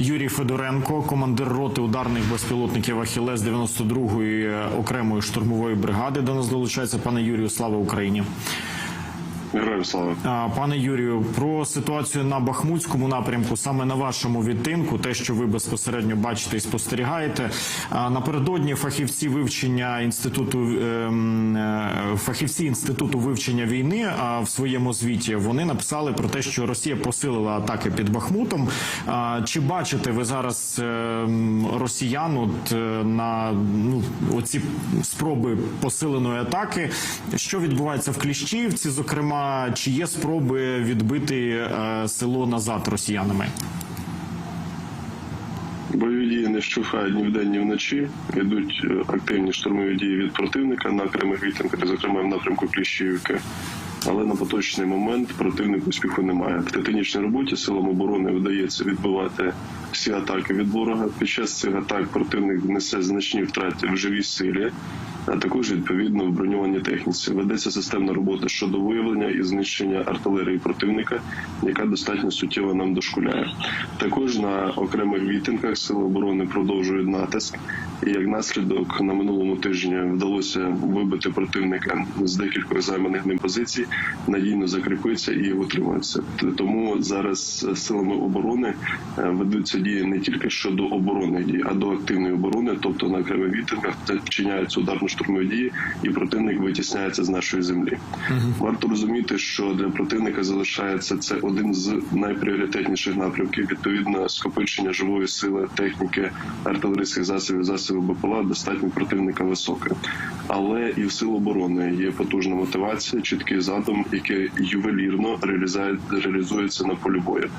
Юрій Федоренко, командир роти ударних безпілотників Ахілес 92-ї окремої штурмової бригади. До нас долучається пане Юрію. Слава Україні. Героям слава. Пане Юрію, про ситуацію на Бахмутському напрямку, саме на вашому відтинку, те, що ви безпосередньо бачите і спостерігаєте. Напередодні фахівці вивчення інституту ем, е, фахівці інституту вивчення війни в своєму звіті вони написали про те, що Росія посилила атаки під Бахмутом. Чи бачите ви зараз ем, росіян от, е, на ну оці спроби посиленої атаки? Що відбувається в Кліщівці? Зокрема, чи є спроби відбити е, село назад росіянами? Бойові дії не вщухають ні вдень, ні вночі. Йдуть е, активні штурмові дії від противника на окремих відтинках, зокрема в напрямку Кліщівки. Але на поточний момент противник успіху немає. В титанічній роботі силам оборони вдається відбивати всі атаки від ворога. Під час цих атак противник несе значні втрати в живій силі, а також відповідно в броньованій техніці. Ведеться системна робота щодо виявлення і знищення артилерії противника, яка достатньо суттєво нам дошкуляє. Також на окремих відтинках сили оборони продовжують натиск. І як наслідок на минулому тижні вдалося вибити противника з декількох займаних ним позицій, надійно закріпитися і утримується. Тому зараз силами оборони е, ведуться дії не тільки щодо оборонних дій, а до активної оборони, тобто на окремих відтинках де вчиняються ударно-штурмові дії, і противник витісняється з нашої землі. Варто розуміти, що для противника залишається це один з найпріоритетніших напрямків. Відповідно, скопичення живої сили, техніки, артилерійських засобів, засобів БПЛА достатньо противника високе. Але і в сил оборони є потужна мотивація, чіткий задум, який ювелірно реалізує, реалізується на полі бою.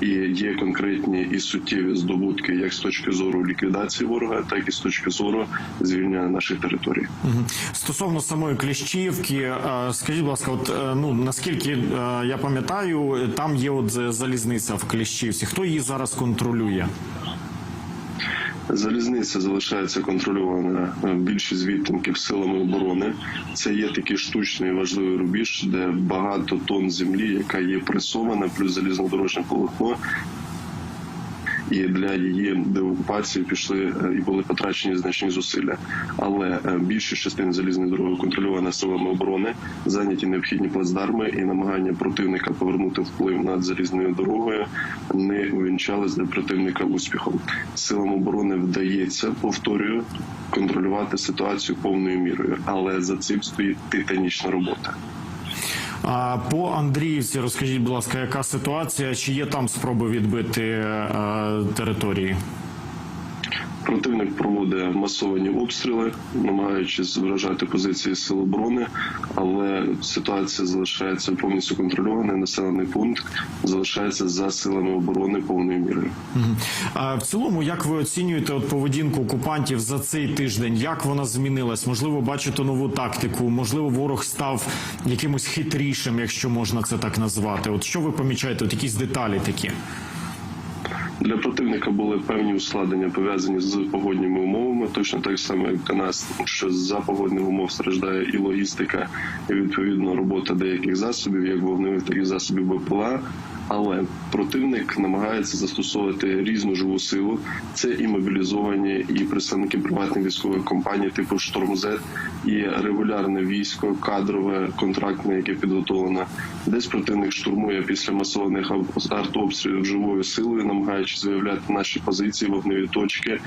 І є конкретні і суттєві здобутки, як з точки зору ліквідації ворога, так і з точки зору звільнення наших територій. Стосовно самої Кліщівки, е, скажіть, будь ласка, от е, ну наскільки е, я пам'ятаю, там є от залізниця в Кліщівці. Хто її зараз контролює? Залізниця залишається контрольована е, більшість відтинків силами оборони. Це є такий штучний важливий рубіж, де багато тонн землі, яка є пресована, плюс залізнодорожне полотно. І для її деокупації пішли е, і були потрачені значні зусилля. Але е, більша залізної дороги контрольована силами оборони, зайняті необхідні плацдарми і намагання противника повернути вплив над залізною дорогою не увінчались для противника успіхом. Силам оборони вдається, повторюю, контролювати ситуацію повною мірою, але за цим стоїть титанічна робота. А по Андріївці розкажіть, будь ласка, яка ситуація? Чи є там спроби відбити е, території? Противник проводить масовані обстріли, намагаючись вражати позиції сил оборони, але ситуація залишається повністю контрольованою. Населений пункт залишається за силами оборони повною мірою. А в цілому, як ви оцінюєте от поведінку окупантів за цей тиждень? Як вона змінилась? Можливо, бачите нову тактику? Можливо, ворог став якимось хитрішим, якщо можна це так назвати. От що ви помічаєте? От якісь деталі такі? Для противника були певні ускладнення пов'язані з погодніми умовами, точно так само, як для нас, що за погодних умов страждає і логістика, і відповідно робота деяких засобів, як вогневих, так і засобів БПЛА. Але противник намагається застосовувати різну живу силу. Це і мобілізовані, і представники приватних військових компаній, типу «Штормзет», і регулярне військо, кадрове, контрактне, яке підготовлено. Десь противник штурмує після масованих артобстрілів живою силою, намагаючись виявляти наші позиції, вогневі точки,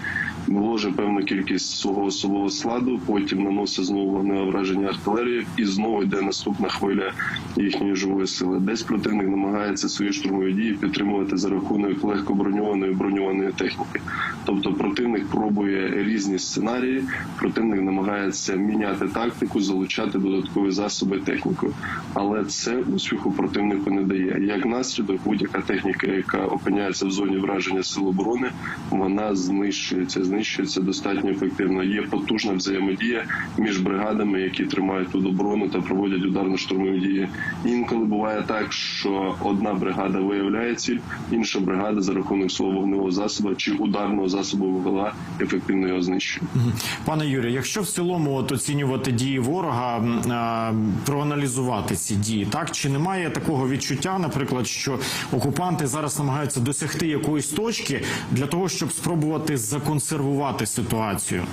вложить певну кількість свого особового складу, потім наносить знову вогневе враження артилерії, і знову йде наступна хвиля їхньої живої сили. Десь противник намагається свої штурмові дії підтримувати за рахунок легкоброньованої броньованої техніки. Тобто противник пробує різні сценарії, противник намагається міняти тактику, залучати додаткові засоби техніку. Але це успіху противнику не дає. Як наслідок, будь-яка техніка, яка опиняється в зоні враження сил оборони, вона знищується, знищується достатньо ефективно. Є потужна взаємодія між бригадами, які тримають тут оборону та проводять ударно-штурмові дії. Інколи буває так, що одна бригада виявляє ціль, інша бригада за рахунок свого вогневого засобу чи ударного засобу ВВЛА ефективно його знищує. Пане Юрію, якщо в цілому от оцінювати дії ворога, проаналізувати ці дії, так чи немає такого відчуття, наприклад, що окупанти зараз намагаються досягти якоїсь точки для того, щоб спробувати законсервувати ситуацію?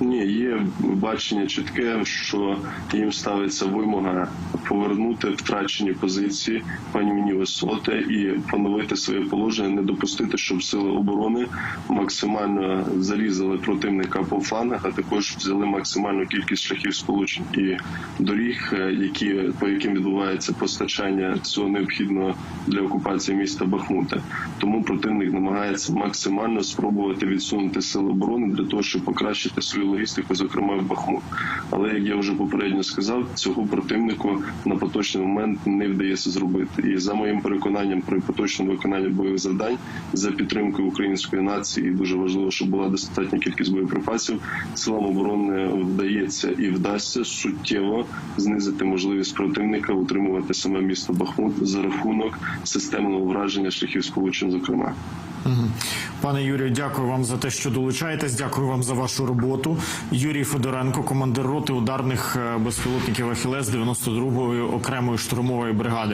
Ні, є бачення чітке, що їм ставиться вимога повернути втрачені позиції, панівні висоти і поновити своє положення, не допустити, щоб сили оборони максимально зарізали противника по флангах, а також взяли максимальну кількість шляхів сполучень і доріг, е, які по яким відбувається постачання цього необхідного для окупації міста Бахмута. Тому противник намагається максимально спробувати відсунути сили оборони для того, щоб покращити свою логістику, зокрема в Бахмут. Але як я вже попередньо сказав, цього противнику на поточний момент не вдається зробити. І за моїм переконанням, при поточному виконанні бойових завдань за підтримкою української нації, і дуже важливо, щоб була достатня кількість боєприпасів. Силам оборони вдається і вдасться суттєво знизити можливість противника утримувати саме місто Бахмут за рахунок системного враження шляхів сполучень, зокрема. Пане Юрію, дякую вам за те, що долучаєтесь. Дякую вам за вашу роботу. Юрій Федоренко, командир роти ударних е, безпілотників Ахілес 92-ї окремої штурмової бригади.